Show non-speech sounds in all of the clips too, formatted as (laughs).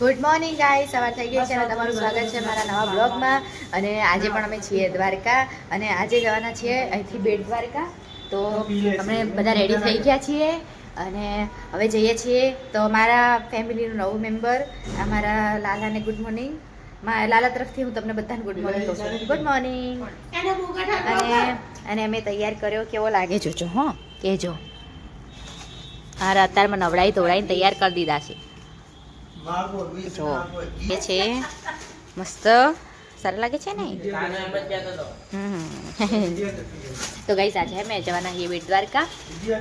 Good morning ગાય સવાર થઈ ગઈ છે અને તમારું સ્વાગત છે મારા નવા બ્લોગમાં. અને આજે પણ અમે છીએ દ્વારકા. અને આજે જવાના છીએ અહીંથી બેટ દ્વારકા. તો અમે બધા રેડી થઈ ગયા છીએ. અને હવે જઈએ છીએ. તો મારા ફેમિલીનું નવું મેમ્બર અમારા લાલાને ગુડ મોર્નિંગ લાલા તરફથી હું તમને બધાને ગુડ મોર્નિંગ કહું છું. ગુડ મોર્નિંગ અને અને અમે તૈયાર કર્યો. કેવો લાગે જોજો હો? કહેજો હા અત્યારમાં નવડાવી ધોવડાવીને તૈયાર કરી દીધા છે. એ છે. મસ્ત. સારા લાગે છે ને. તો ગઈ આજે અમે જવાના છીએ બેટ દ્વારકા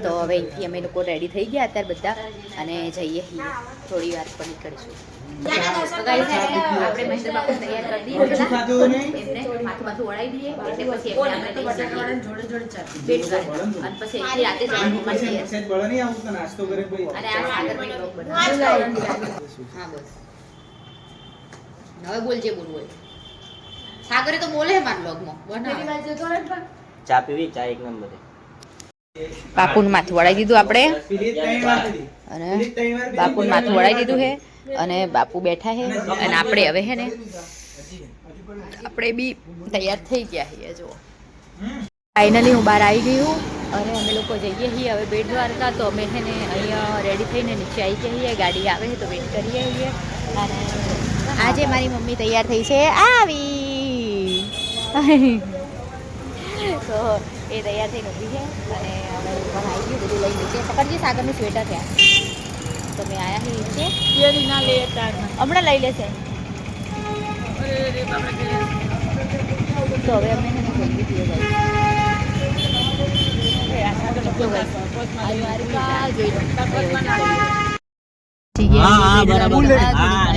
તો હવે અહીંથી અમે લોકો રેડી થઈ ગયા અત્યારે બધા અને જઈએ છીએ. થોડી વાર પણ નીકળીશું. આપણે મહેન્દ્ર બાપુ તૈયાર કરી દઈએ માથું માથું ઓળાવી દઈએ. એટલે પછી એમને આપણે લઈ જઈએ બેટ દ્વારકા અને પછી રાતે જવાનું મળશે અને આ સાગરભાઈ હા બસ હવે બોલ. જે બોલવું હોય. સાગરે તો બોલે મારા બ્લોગમાં ચા પીવી? ચા એક નંબરે બાપુનું માથું વળાઈ દીધું આપણે. અને બાપુનું માથું વળાઈ દીધું હે અને બાપુ બેઠા હે અને આપણે હવે છે ને આપણે બી તૈયાર થઈ ગયા છીએ જો ફાઇનલી હું બહાર આવી ગઈ હું. અને અમે લોકો જઈએ છીએ હવે બેટ દ્વારકા તો અમે છે ને અહીંયા રેડી થઈને નીચે આવી ગયા છીએ. ગાડી આવે છે તો વેટ કરીએ છીએ. અને આજે મારી મમ્મી તૈયાર થઈ છે. આવી! તો એ તૈયાર થઈને ઊભી છે અને અમે ઉપર આવી ગયું બધું લઈ નીચે પકડજે સાગરનું સ્વેટર તો મેં આયા છીએ નીચે. હમણાં લઈ લેશે. તો હવે અમે છે જોઈ લો. હા, હા, બરાબર. હા,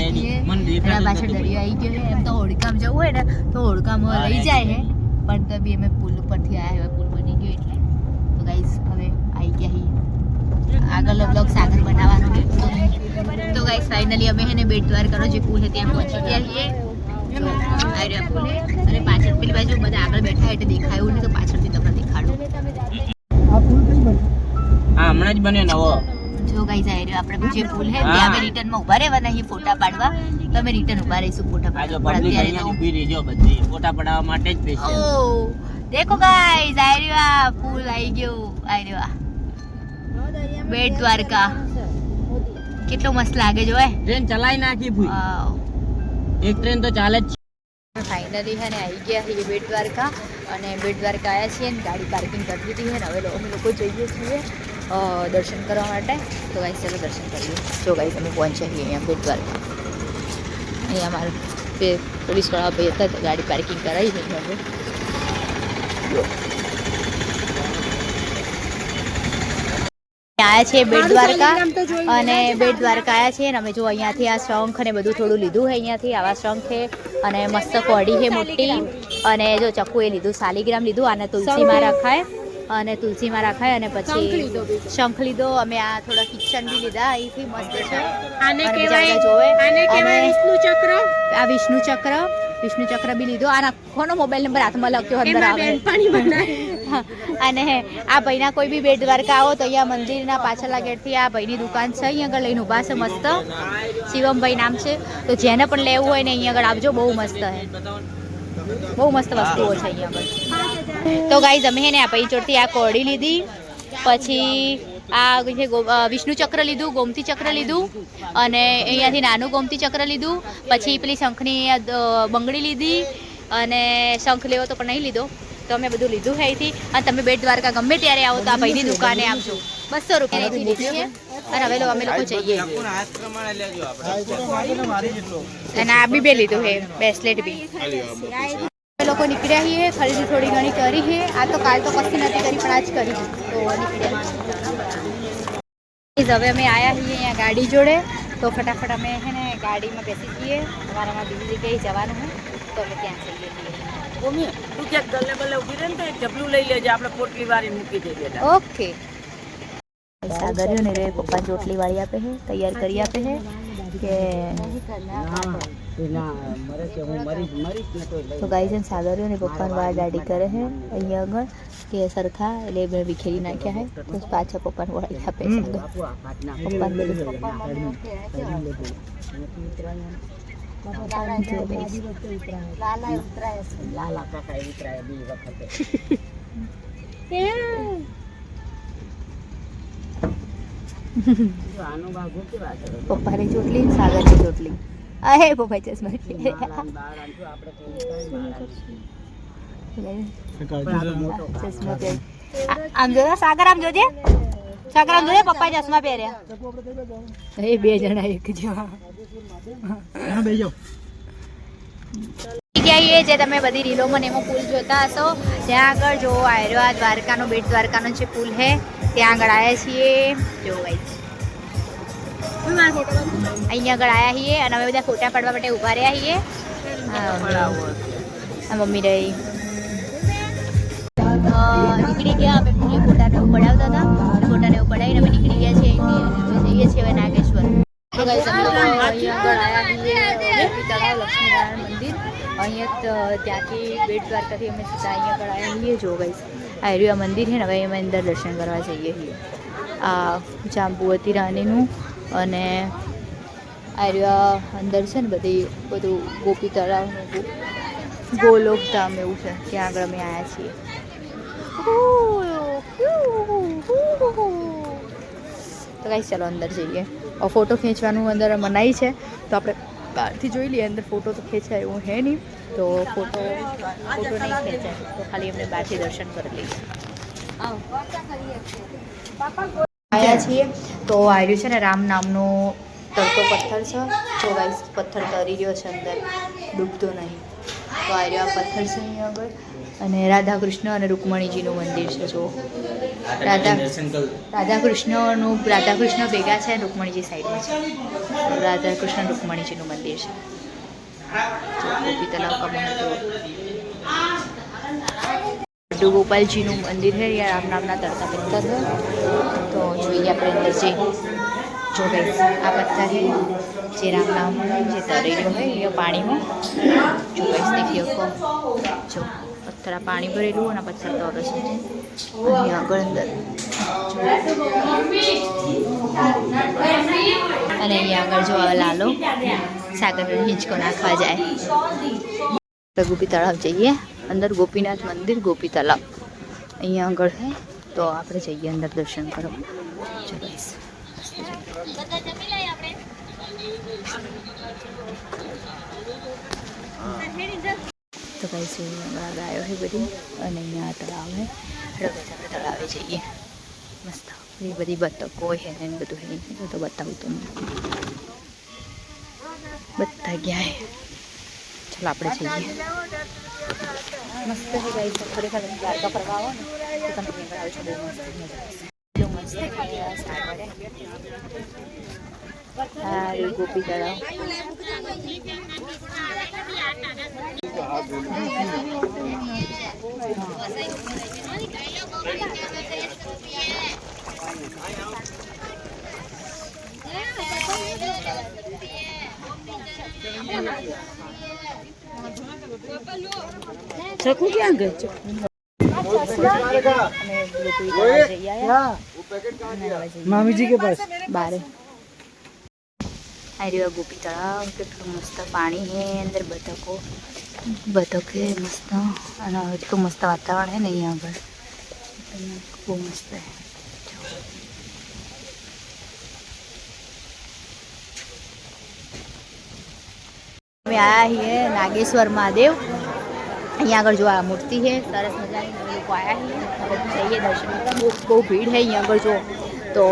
એના પાછળ. દરિયો આવી ગયો એમ તો હોડકામ જવું હોય ને તો હોડકામ હા, લઈ જાય છે. પણ તો બી અમે પુલ ઉપરથી આવ્યા હવે પુલ બની ગયો એટલે. તો ગાઈસ હવે આવી ગયા છીએ આગળ બ્લોગ સાગર બનાવવાનો તો ગાઈઝ ફાઇનલી અમે હેને બેટ દ્વાર કરો જે પુલ છે ત્યાં પહોંચી ગયા છીએ આ અને પાછળ પેલી બાજુ બધા આગળ બેઠા એટલે દેખાયું નહીં તો પાછળથી તમને દેખાડું. હા હમણાં જ બન્યો નવો. જો ગાઈસ આ રહ્યો. આપણે જે પુલ છે ત્યાં અમે રિટર્નમાં ઊભા રહેવાના છીએ ફોટા પાડવા. તો અમે રિટર્ન ઊભા રહીશું ફોટા પાડવા. અત્યારે તો ઊભી રહેજો બધી. ફોટા પડાવવા માટે જ સ્પેશિયલ ઓ દેખો ગાઈઝ આ રહ્યો આ પુલ આવી ગયો આ રહ્યો બેટ દ્વારકા. કેટલો મસ્ત લાગે જો ટ્રેન ચલાઈ નાખી ભૂઈ. એક ટ્રેન તો ચાલે જ ફાઇનલી છે ને આવી ગયા છીએ બેટ દ્વારકા. અને બેટ દ્વારકા આવ્યા છીએ ને ગાડી પાર્કિંગ કરી દીધી છે ને હવે અમે લોકો જઈએ છીએ. દર્શન કરવા માટે. તો ગાઈ ચાલો દર્શન કરીએ જો ગાઈ અમે પહોંચ્યા છીએ અહીંયા બેટ દ્વારકા અહીંયા અમારા બે પોલીસવાળા ભાઈ હતા તો ગાડી પાર્કિંગ કરાવી છે હવે આવ્યા છે બેટ દ્વારકા અને બેટ દ્વારકા આવ્યા છે અને અમે જો અહીંયાથી આ શંખ ને બધું થોડું લીધું છે અહીંયાથી આવા શંખ છે અને મસ્ત કોડી છે મોટી. અને જો ચક્કુ એ લીધું શાલીગ્રામ લીધું અને તુલસીમાં રખાય. અને તુલસીમાં રખાય અને પછી શંખ લીધો અમે આ થોડા કિચન બી લીધા અહીંથી મસ્ત છે. આને કહેવાય જોવે. આને કહેવાય વિષ્ણુ ચક્ર. આ વિષ્ણુ ચક્ર. વિષ્ણુ ચક્ર બી લીધો. આ કોનો મોબાઈલ નંબર હાથમાં લખ્યો અંદર આવે. હા, (laughs) અને આ ભાઈના કોઈ બી બેટ દ્વારકા આવો તો અહીંયા મંદિરના પાછળના ગેટથી આ ભાઈની દુકાન છે. અહીંયા આગળ લઈને ઊભા છે મસ્ત. શિવમભાઈ નામ છે. તો જેને પણ લેવું હોય ને અહીંયા આગળ આવજો. બહુ મસ્ત છે. બહુ મસ્ત વસ્તુઓ છે અહીંયા આગળ. તો ગાઈઝ અમે હે ને આ પછી ચોટથી આ કોળી લીધી. પછી આ છે વિષ્ણુ ચક્ર લીધું ગોમતી ચક્ર લીધું અને અહીંયાથી નાનું ગોમતી ચક્ર લીધું. પછી પેલી શંખની બંગડી લીધી અને શંખ લેવો તો પણ નહીં લીધો. તો અમે બધું લીધું હૈથી અહીંથી. અને તમે બેટ દ્વારકા ગમે ત્યારે આવો તો આ ભાઈની દુકાને આવજો. બસો રૂપિયા લીધી છે. અને હવે અમે લોકો જઈએ. અને આ બી બે લીધું હે બ્રેસલેટ બી. લોકો નીકળ્યા છીએ ખરીદી થોડી ઘણી કરી છે. આ તો કાલ તો કશી નથી કરી પણ આજ કરી છે. તો નીકળ્યા હવે અમે આવ્યા છીએ અહીંયા ગાડી જોડે. તો ફટાફટ અમે છે ને ગાડીમાં બેસી જઈએ. અમારામાં બીજી જગ્યાએ જવાનું છે. તો અમે ત્યાં જઈએ. છીએ મમ્મી તું ક્યાંક ગલ્લે બલ્લે ઊભી રહે ને તો એક ઢબલું લઈ લેજે. આપણે પોટલી વાળી મૂકી દઈએ બેટા ઓકે. સાગર્યો ને રે પપ્પા ચોટલી વાળી આપે છે તૈયાર કરી આપે છે કે તો ગાઈ છે ને સાગરીઓ ને પપ્પાને વાળ દાઢી કરે છે અહીંયા આગળ કે સરખા એટલે મેં વિખેરી નાખ્યા હે તો પાછા પપ્પાને વાળ આપે છે પપ્પાને બધું જો guys. પપ્પાની ચોટલી ને સાગરની ચોટલી અહે પપ્પા ચશ્મા આમ જો સાગર આમ જોજે. સાગર આમ જોજે પપ્પા ચશ્મા પહેર્યા. એ બે જણા એક જેવા જગ્યાએ જે તમે બધી રીલોમાં ને એમાં પુલ જોતા હશો. ત્યાં આગળ જો આવ્યો આ દ્વારકાનો બેટ દ્વારકાનો જે પુલ હે ત્યાં આગળ આવ્યા છીએ. જો ગાઈસ અહીંયા આગળ આવ્યા છીએ અને અમે બધા ફોટા પાડવા માટે ઊભા રહ્યા છીએ. મમ્મી રહી. નીકળી ગયા, અમે ફોટા ફોટાને એવું પડાવતા હતા. ફોટાને પડાવીને અમે નીકળી ગયા છીએ અહીંથી જઈએ છીએ હવે નાગેશ્વર. તળાવ લક્ષ્મીનારાયણ મંદિર. અહીંયા ત્યાંથી બેટ દ્વારકાથી અમે સીધા અહીંયા આગળ આવ્યા છીએ. જો મંદિર છે ને, હવે અમે અંદર દર્શન કરવા જઈએ છીએ. આ જાંબુવતી રાણીનું અને આર્યા અંદર છે ને બધી, બધું ગોપી તળાવનું ગોલોકધામ ગોલોક ધામ એવું છે, ત્યાં આગળ અમે આવ્યા છીએ. તો કઈ ચાલો અંદર જઈએ. ફોટો ખેંચવાનું અંદર મનાઈ છે, તો આપણે બહારથી જોઈ લઈએ, અંદર ફોટો તો ખેંચાય એવું હે નહીં. તો ફોટો ફોટો નહીં ખેંચાય, તો ખાલી અમને બહારથી દર્શન કરી લઈએ. આવ્યા છીએ. તો આવ્યું છે ને રામ નામનો તરતો પથ્થર છે. જો ગાઈસ પથ્થર તરી રહ્યો છે અંદર. ડૂબતો નહીં. તો આવ્યો આ પથ્થર છે અહીંયા આગળ. અને રાધા કૃષ્ણ અને રૂકમણીજીનું મંદિર છે જો રાધા રાધા કૃષ્ણનું રાધા કૃષ્ણ ભેગા છે રૂકમણીજી સાઈડમાં છે. રાધા કૃષ્ણ રૂકમણીજીનું મંદિર છે. ગોપી તલાવ કા લડ્ડુ ગોપાલજીનું મંદિર છે યા રામ નામના તરતા પથ્થર છે. તો જોઈએ આપણે અંદર જે જો ગઈ આ પથ્થર છે જે રામ નામ જે તરેલો હોય, એ પાણીમાં જો ગઈ દેખી શકો જો પથ્થર આ પાણી ભરેલું અને પથ્થર તરે છે. અહીં આગળ અંદર. અને અહીંયા આગળ જો લાલો સાગર હિંચકો નાખવા જાય. તો તળાવ જઈએ. અંદર ગોપીનાથ મંદિર ગોપી તળાવ અહીંયા આગળ છે તો આપણે જઈએ અંદર દર્શન કરવા જો guys. તો કઈ છે હમણાં ગાયો છે બધી અને અહીંયા તળાવ છે હેડો guys, આપણે તળાવે જઈએ મસ્ત એ બધી બતકો છે ને બધું છે એ તો બતાવું તમને બધા ગયા છે ચાલો આપણે જઈએ મસ્ત છે ગાઈસ ખરેખર તમે દ્વારકા ફરવા આવો ને તો તમે અહીંયા આવશો બહુ મસ્ત મજા આવશે એટલું ચકુ ક્યાં ગઈ મામીજી કે પાસ બારે. આ રહ્યો ગોપી તળાવ કેટલું મસ્ત પાણી હે અંદર બતકો. બતક હે મસ્ત. અને કેટલું મસ્ત વાતાવરણ હે ને અહીંયા આગળ. બહુ મસ્ત હે અમે આવ્યા છીએ નાગેશ્વર મહાદેવ અહીંયા આગળ જો આ મૂર્તિ છે સરસ મજાની અમે લોકો આવ્યા છીએ હવે જઈએ દર્શન કરવા બહુ બહુ ભીડ છે અહીંયા આગળ જો તો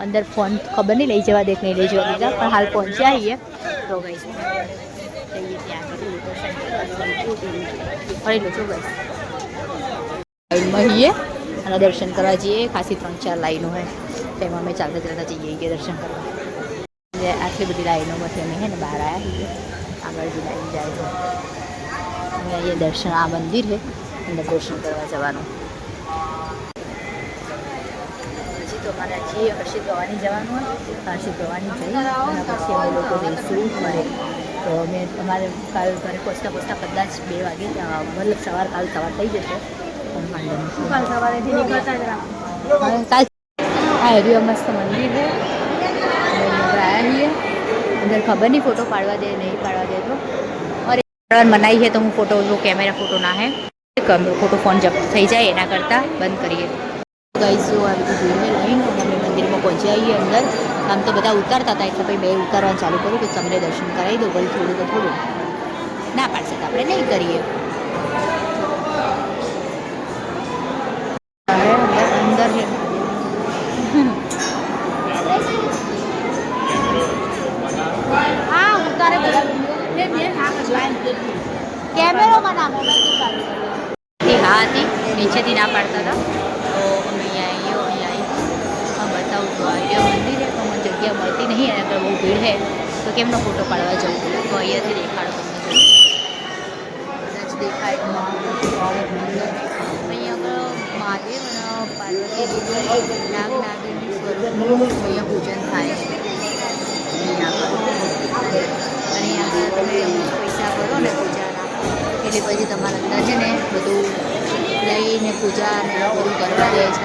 અંદર ફોન ખબર નહીં લઈ જવા દેખ નહીં લઈ જવા દીધા પણ હાલ પહોંચ્યા છીએ તો ગઈ જઈએ ત્યાં આગળ દર્શન કરવા ફરી લો છો ગઈ લાઈનમાં છીએ અને દર્શન કરવા જઈએ ખાસી ત્રણ ચાર લાઈનો હોય તેમાં અમે ચાલતા ચાલતા જઈએ છીએ દર્શન કરવા એટલે આટલી બધી લાઈનોમાંથી અમે છે ને બહાર આવ્યા છીએ આગળ બી જાય છે. અને અહીંયા દર્શન આ મંદિર છે અંદર દર્શન કરવા જવાનું. પછી તો અમારા છીએ હર્ષિત ભવાની જવાનું હોય. હર્ષિત જઈ અને પછી અમે લોકો જઈશું ઘરે. તો અમે અમારે કાલ ઘરે પહોંચતા પહોંચતા કદાચ બે વાગે મતલબ સવાર કાલ સવાર થઈ જશે. કાલ સવારેથી નીકળતા જ કાલ આ એરિયા મસ્ત મંદિર છે અમે અંદર આવ્યા છીએ અંદર ખબર નહીં ફોટો પાડવા દે, નહીં પાડવા દે તો. પાડવાની મનાઈ છે તો હું ફોટો જો કેમેરા ફોટો ના હે. ફોટો ફોન જપ્ત થઈ જાય એના કરતાં બંધ કરીએ. ગઈશું આવી બધી ભીડને લઈને અમે મંદિરમાં પહોંચી આવીએ અંદર. આમ તો બધા ઉતારતા હતા, એટલે પછી બે ઉતારવાનું ચાલુ કરું કે તમને દર્શન કરાવી દો, વળી થોડું તો થોડું ના પાડશે તો આપણે નહીં કરીએ હવે અંદર અંદર છે હા ઉતારે બધા કેમેરો માં ના મોબાઈલ હા હતી નીચેથી ના પાડતા હતા. તો અમે અહીંયા આવ્યો અહીંયા આવી બતાવું છું આવ્યો મંદિર પણ મને જગ્યા મળતી નહીં અને આગળ બહુ ભીડ છે. તો કેમનો ફોટો પાડવા જવું? તો અહીંયાથી દેખાડો તમને કદાચ દેખાય તો અહીંયા આગળ મહાદેવ અને પાર્વતી નાગ નાગીની અહીંયા પૂજન થાય અને અહીંયા તમે પૈસા ભરો ને પૂજાના એટલે પછી તમારા અંદર છે ને બધું લઈને પૂજા અને બધું કરવા દે છે.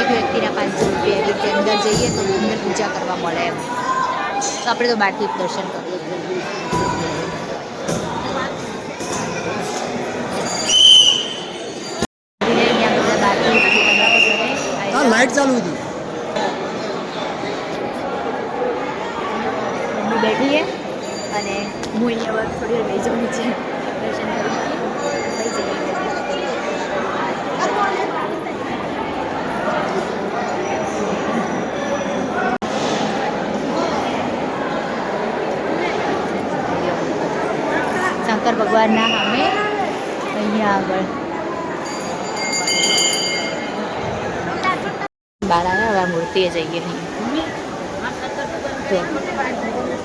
એક વ્યક્તિના પાંચસો રૂપિયા એવી રીતે અંદર જઈએ તો અમને પૂજા કરવા મળે એમ. તો આપણે તો બહારથી દર્શન કરીએ. લાઈટ ચાલુ હતી. મમ્મી બેઠી છે અને હું અહીંયા થોડી બેસી જાઉં નીચે દર્શન કરી શંકર ભગવાનના સામે અહીંયા આગળ. બહાર આવ્યા મૂર્તિએ જઈએ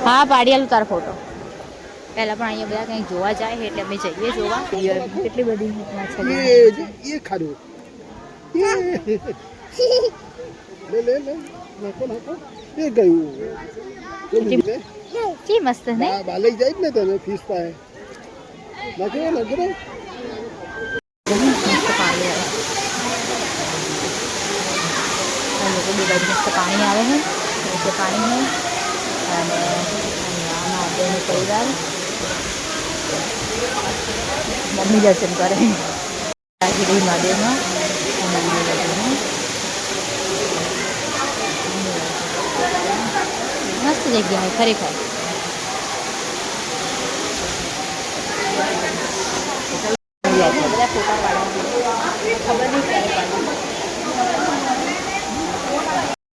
હા પાડી તારો ફોટો પહેલાં પણ અહીંયા બધા કંઈક જોવા જાય એટલે અમે જઈએ જોવા. કેટલી બધી લે લે લે. નાખો નાખો. એ ગયું. જી મસ્ત ને? બા બા જાય ને તને ફીસ પાય મસ્ત પાણી આવે. આ લોકો બે બાજુ મસ્ત પાણી આવે છે. નીચે પાણી છે. અને અહીંયા મહાદેવનો પરિવાર. મમ્મી દર્શન કરે. રાજીભાઈ મહાદેવમાં બીજી બાજુમાં મસ્ત જગ્યા છે ખરેખર બધા ફોટા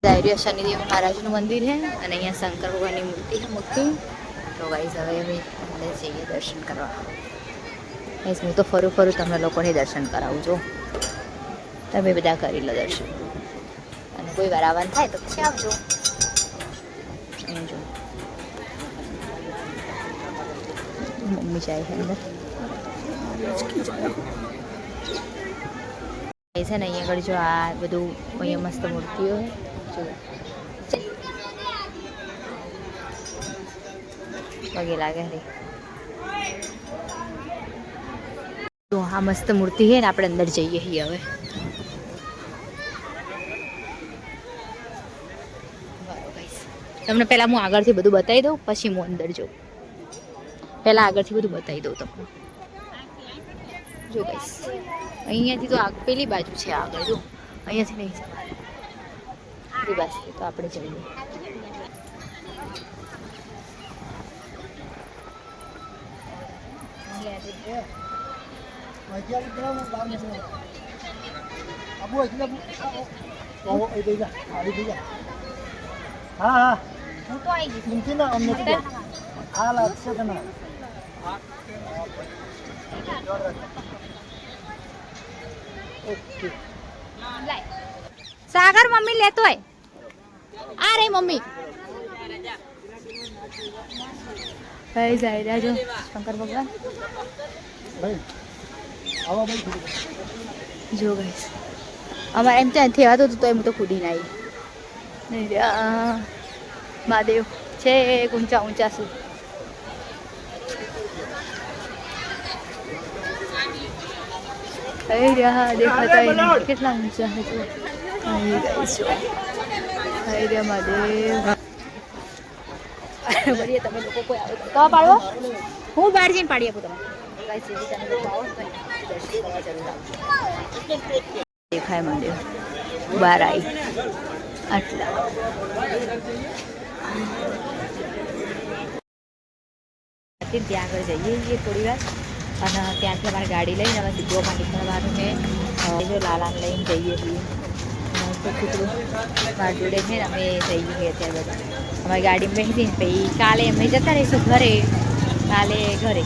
ધૈર્ય શનિદેવ મહારાજનું મંદિર છે અને અહીંયા શંકર ભગવાનની મૂર્તિ છે મૂર્તિ તો ગાઈઝ હવે અમે અંદર જઈએ દર્શન કરવા. ગાઈઝ હું તો ફરું ફરું તમને લોકોને દર્શન કરાવું છું તમે બધા કરી લો દર્શન. અને કોઈ વાર આવવાનું થાય તો પછી આવજો. મમ્મી જાય છે અંદર. છે ને અહીંયા આગળ જો આ બધું અહીંયા મસ્ત મૂર્તિઓ છે. પગે લાગે રે તો આ મસ્ત મૂર્તિ છે ને, આપણે અંદર જઈએ છીએ હવે. તમને પહેલાં હું આગળથી બધું બતાવી દઉં, પછી હું અંદર જાઉં. પહેલાં આગળથી બધું બતાવી દઉં તમને. જો ગાઈસ અહીંયાથી તો આગ, પેલી બાજુ છે આગળ જો. અહીંયાથી નહીં. જવાનું પેલી બાજુથી તો આપણે જઈએ. આવો એ દઈ હા હા. હું તો આવી ગઈ ના અમને આ લાગશે તને ઓકે સાગર મમ્મી લેતો હોય. આ રે મમ્મી. ભાઈ જાય રહ્યા જો શંકર ભગવાન. જો ભાઈ. જો ગાઈસ અમારે એમ ત્યાં આવતું હતું તો એમ તો કૂદી ના આવી મહાદેવ છે ઊંચા ઊંચા શું અહીં રહ્યા દેખાતા કેટલા ઊંચા હતા જો. અહીં guys જો. રહ્યા મહાદેવ તમે લોકો કોઈ આવે તો કવા હું બહાર જઈને પાડી આપું તમે આવો દેખાય મંદિર બહાર આવી આટલા. ત્યાં આગળ જઈએ થોડી વાર. અને ત્યાંથી અમારે ગાડી લઈને અમે સીધો માં નીકળવાનું છે. જો લાલાને લઈને જઈએ છીએ. કૂતરું મારા જોડે છે ને અમે જઈએ છીએ અત્યારે બધા. અમારી ગાડીમાં બેસીને પછી કાલે અમે જતા રહીશું ઘરે. કાલે ઘરે.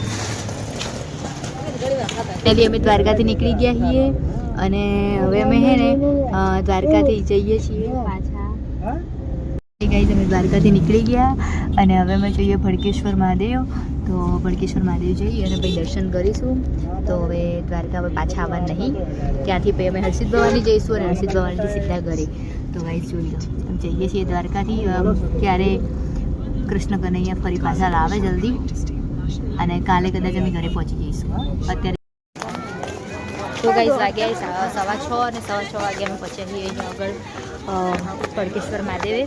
ત્યાંથી અમે દ્વારકાથી નીકળી ગયા છીએ અને હવે અમે છે ને દ્વારકાથી જઈએ છીએ. પાછા. ગાઈઝ અમે દ્વારકાથી નીકળી ગયા અને હવે અમે જઈએ ભડકેશ્વર મહાદેવ. તો ભડકેશ્વર મહાદેવ જઈ અને પછી દર્શન કરીશું. તો હવે દ્વારકા હવે પાછા આવવા નહીં. ત્યાંથી પછી અમે હર્ષિત ભવાની જઈશું અને હર્ષિત ભવાનીથી સીધા ઘરે. તો ભાઈ જોઈ લો. અમે જઈએ છીએ દ્વારકાથી. ક્યારે કૃષ્ણ કનૈયા ફરી પાછા લાવે જલ્દી. અને કાલે કદાચ અમે ઘરે પહોંચી જઈશું. અત્યારે તો ગાઈઝ વાગ્યા સવા છ અને સવા છ વાગે અમે પહોંચ્યા છીએ અહીંયા આગળ પડકેશ્વર મહાદેવે.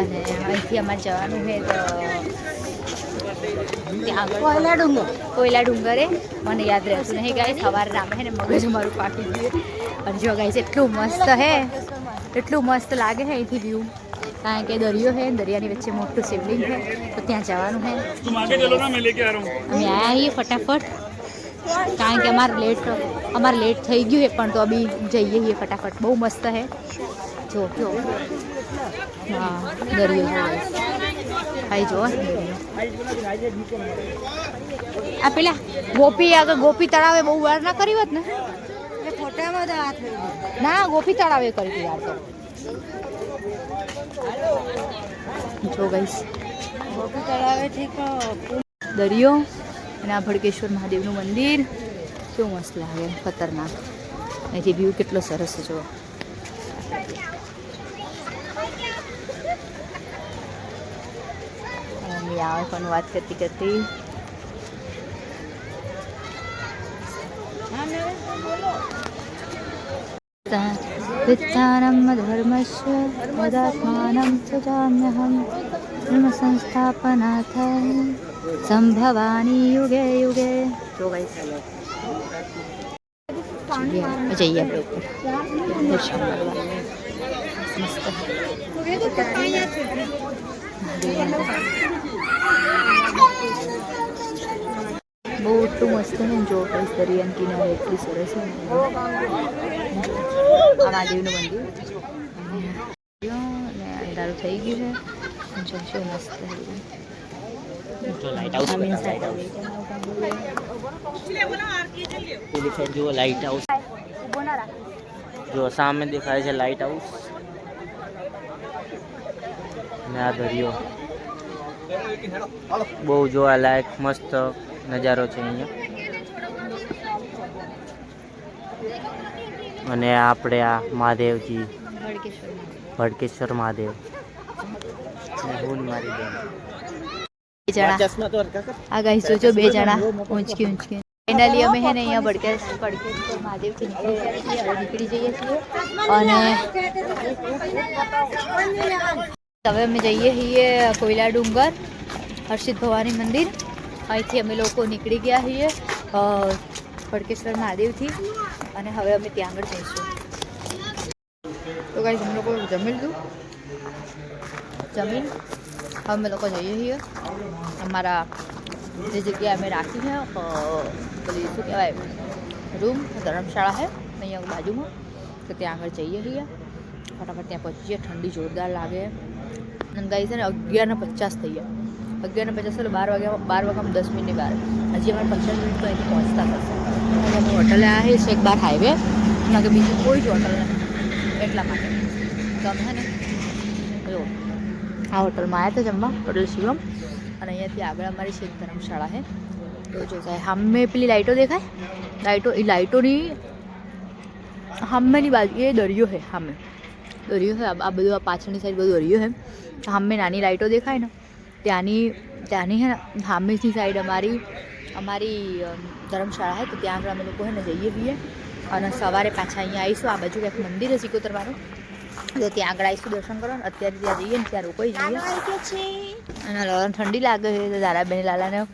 અને અહીંથી અમારે જવાનું છે કોયલા ડુંગર. કોયલા ડુંગરે મને યાદ રહેતું નહીં ગાય સવારે રામે છે ને મગજ મારું પાકી ગયું. અને જો ગાઈસ એટલું મસ્ત હે એટલું મસ્ત લાગે છે અહીંથી વ્યૂ કારણ કે દરિયો છે દરિયાની વચ્ચે મોટું શિવલિંગ છે તો ત્યાં જવાનું છે અમે આયા છીએ ફટાફટ. કારણ કે અમારે લેટ અમારે લેટ થઈ ગયું હે પણ તો અભી જઈએ છીએ ફટાફટ. બહુ મસ્ત હે. જો જો. હા દરિયો. હાઈ જો આ પેલા ગોપી આગળ ગોપી તળાવે બહુ વાર ના કરી હોત ને? ના ગોપી તળાવે કરી હતી વાર તો. જો ગઈશ દરિયો અને આ ભડકેશ્વર મહાદેવનું મંદિર. કેવું મસ્ત લાગે ખતરનાક. અહીંથી વ્યૂ કેટલો સરસ છે જો મમ્મી આવે પણ વાત કરતી કરતી વિત્તાનમ ધર્મસ્ય મદાત્માનમ સજામ્યહમ ધર્મ સંસ્થાપનાથાય સંભવાની યુગે યુગે જો ગાઈસ જઈએ આપણે ઉપર દર્શન કરવા મસ્ત બહુ એટલું મસ્ત છે ને જો કઈ દરિયાન કિનારે એટલી સરસ છે ને આ મહાદેવનું મંદિર અને અંધારું થઈ ગયું છે જો શું મસ્ત જો લાઇટ હાઉસ આમ બતાવે, inside લાઇટ આવી. હાઉસ પેલી સાઈડ જુઓ લાઇટ હાઉસ ઊભો ના રાખ. જો સામે દેખાય છે લાઇટ હાઉસ ને આ દરિયો. બહુ જોવાલાયક, મસ્ત નજારો છે અહીંયા. અને આપણે આ મહાદેવજી. ભડકેશ્વર મહાદેવ. મારી બેન આ ગાઈસ જોજો બે જણા. ઊંચકી ઊંચકી. નીકળી જઈએ છીએ. અને હવે અમે જઈએ છીએ કોયલા ડુંગર હર્ષિત ભવાની મંદિર અહીંથી અમે લોકો નીકળી ગયા છીએ અ, ભડકેશ્વર મહાદેવથી અને હવે અમે ત્યાં આગળ જઈશું તો ગાઈસ અમે લોકો જમી લીધું જમીન હવે અમે લોકો જઈએ છીએ અમારા જે જગ્યાએ અમે રાખી છે અ, પેલી શું કહેવાય રૂમ ધર્મશાળા છે અહીંયા બાજુમાં તો ત્યાં આગળ જઈએ છીએ ફટાફટ ત્યાં પહોંચીએ ઠંડી જોરદાર લાગે અને ગાઈ છે ને અગિયાર ને પચાસ થઈ ગયા અગિયાર ને પચાસ એટલે બાર વાગ્યા બાર વાગ્યામાં દસ મિનિટની બાર હજી અમારે પંચાવન મિનિટ તો અહીંથી પહોંચતા થશે અને અમે હોટલે આવ્યા છીએ એક બાર હાઈવે કારણ કે બીજું કોઈ જ હોટલ નથી એટલા માટે તો અમે છે ને જો આ હોટલમાં આવ્યા હતા જમવા હોટલ શિવમ અને અહીંયાથી આગળ અમારી છે એક ધર્મશાળા છે તો જો સાહેબ સામે પેલી લાઈટો દેખાય લાઈટો એ લાઈટોની સામેની બાજુ એ દરિયો છે સામે દરિયો છે આ આ બધું આ પાછળની સાઈડ બધું દરિયો છે हम में नानी लाइटों देखा है ना? त्यानी त्यानी है ना? हम इसी साइड हमारी हमारी धर्मशाला है तो त्या हम लोग है ना जाइए भी है। और सवारे पाछा अँ आईसु आ बाजू एक मंदिर है सीखो तरह तो त्या आग आईसु दर्शन करो अत्यार त्या ठंडी लगे तो दारा बहन लाला लगा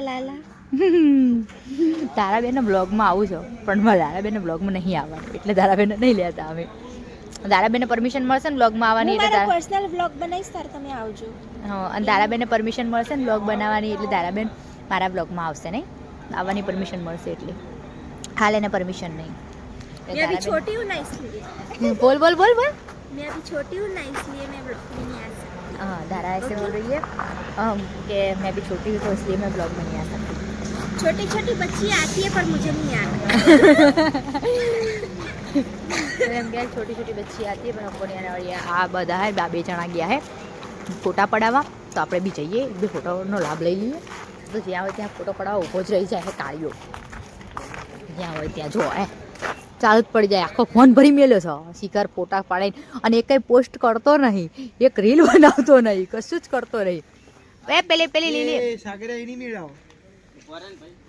लाला? हमारा (laughs) लाला તારાબેનના બ્લોગમાં આવું છો પણ મારે તારાબેનના બ્લોગમાં નહીં આવવાનું એટલે તારાબેન નહીં લેતા અમે તારાબેનને પરમિશન મળશે ને બ્લોગમાં આવવાની હું એટલે મારા તારા પર્સનલ વ્લોગ બનાવીશ તાર તમે આવજો હા અને તારાબેનને પરમિશન મળશે ને બ્લોગ બનાવવાની એટલે તારાબેન મારા બ્લોગમાં આવશે નહીં આવવાની પરમિશન મળશે એટલે હાલ એને પરમિશન નહીં એટલે मैं अभी તારાબેન- छोटी हूँ ना इसलिए हम्म, बोल बोल बोल बोल मैं अभी छोटी हूँ ना इसलिए मैं व्लॉग में नहीं आ सकती हाँ धारा ऐसे बोल रही है अम, कि मैं भी छोटी हूँ तो इसलिए मैं ब्लॉग में नहीं आ सकती छोटी छोटी बच्ची आती है पर मुझे नहीं आना (laughs) तो એમ કે છોટી છોટી બચ્ચી આતી પણ हमको नहीं आने वाली है આ બધા હે બા બે જણા ગયા હે ફોટા પડાવવા તો આપણે બી જઈએ એક બી ફોટોનો લાભ લઈ લઈએ તો જ્યાં હોય ત્યાં ફોટો પડાવવા ઊભો જ રહી જાય હે કાળીઓ જ્યાં હોય ત્યાં જો હે ચાલુ જ પડી જાય આખો ફોન ભરી મેલ્યો છો શિકાર ફોટા પાડીને અને એ કંઈ પોસ્ટ કરતો નહીં એક રીલ બનાવતો નહીં કશું જ કરતો નહીં એ પેલી પેલી લીલી એ સાગરા એ નહીં મેળાવો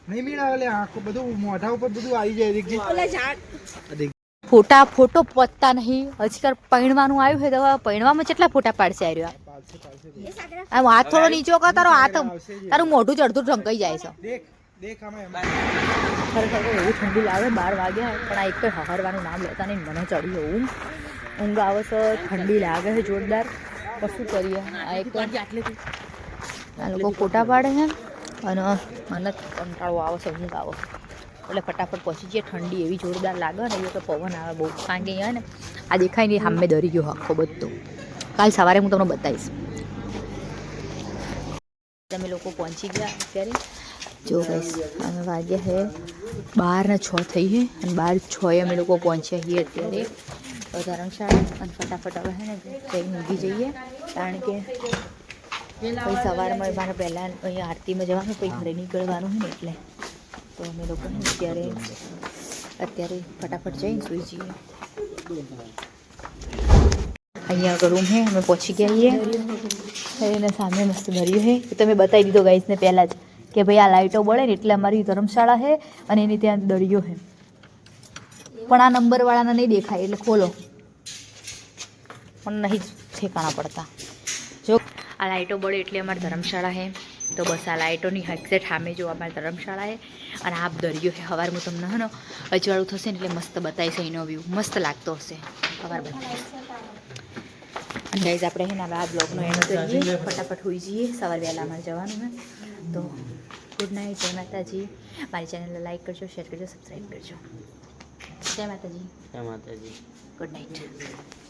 નહીં મીણા આખો બધું મોઢા ઉપર બધું આવી જાય દીકજી ફોટા ફોટો પતતા નહીં. હજી કર પૈણવાનું આવ્યું છે તો પૈણવામાં કેટલા ફોટા પાડશે આવ્યો આ વાત થોડો નીચો કર તારો હાથ તારું મોઢું ચડતું ઢંકાઈ જાય છે. ખરેખર એવું ઠંડી લાગે બાર વાગ્યા પણ આ એક તો હહરવાનું નામ લેતા નહીં મને ચડી એવું. ઊંઘ આવે છે ઠંડી લાગે છે જોરદાર. કશું કરીએ. આ એક તો આ લોકો ફોટા પાડે છે. અને મને કંટાળો આવે છે આવે. એટલે ફટાફટ પહોંચી જઈએ. ઠંડી એવી જોરદાર લાગે ને એ તો પવન આવે, બહુ કારણ કે અહીંયા ને. આ દેખાય નહીં, સામે દરી ગયો આખો બધો. કાલ સવારે હું તમને બતાવીશ. તમે લોકો પહોંચી ગયા અત્યારે. જો બસ અમે વાગ્યા છે બાર ને છ થઈ છે અને બાર છ અમે લોકો પહોંચ્યા છીએ અત્યારે ધર્મશાળા અને ફટાફટ હવે છે ને જઈને ઊંઘી જઈએ. કારણ કે પછી સવારમાં મારે પહેલાં અહીંયા આરતીમાં જવાનું પછી ઘરે નીકળવાનું હોય ને એટલે. તો અમે લોકો અત્યારે અત્યારે ફટાફટ જઈને સુઈ જઈએ. અહીંયા આગળ રૂમ હે અમે પહોંચી ગયા છીએ. એને સામે મસ્ત છે એ તમે બતાવી દીધો ગાઈસને પહેલાં જ કે ભાઈ આ લાઇટો બળે ને એટલે અમારી ધર્મશાળા છે અને એની ત્યાં દરિયો છે પણ આ નંબરવાળાને નહીં દેખાય એટલે ખોલો. પણ નહીં જ ઠેકાણા પડતા. જો આ લાઇટો બળે એટલે અમારી ધર્મશાળા છે તો બસ આ લાઇટોની એક્ઝેક્ટ સામે જો અમારી ધર્મશાળા છે અને આ દરિયો છે સવાર હું તમને હનો ને અજવાળું થશે ને એટલે મસ્ત બતાવીશ એનો વ્યૂ મસ્ત લાગતો હશે. સવાર બતાવીશ ગાઈઝ આપણે હે ને આ બ્લોગનો એનો કરીએ. ફટાફટ હોઈ જઈએ. સવાર વહેલા અમારે જવાનું હે. તો ગુડ નાઇટ જય માતાજી. મારી ચેનલને લાઈક કરજો શેર કરજો સબસ્ક્રાઈબ કરજો. જય માતાજી. જય માતાજી. Good night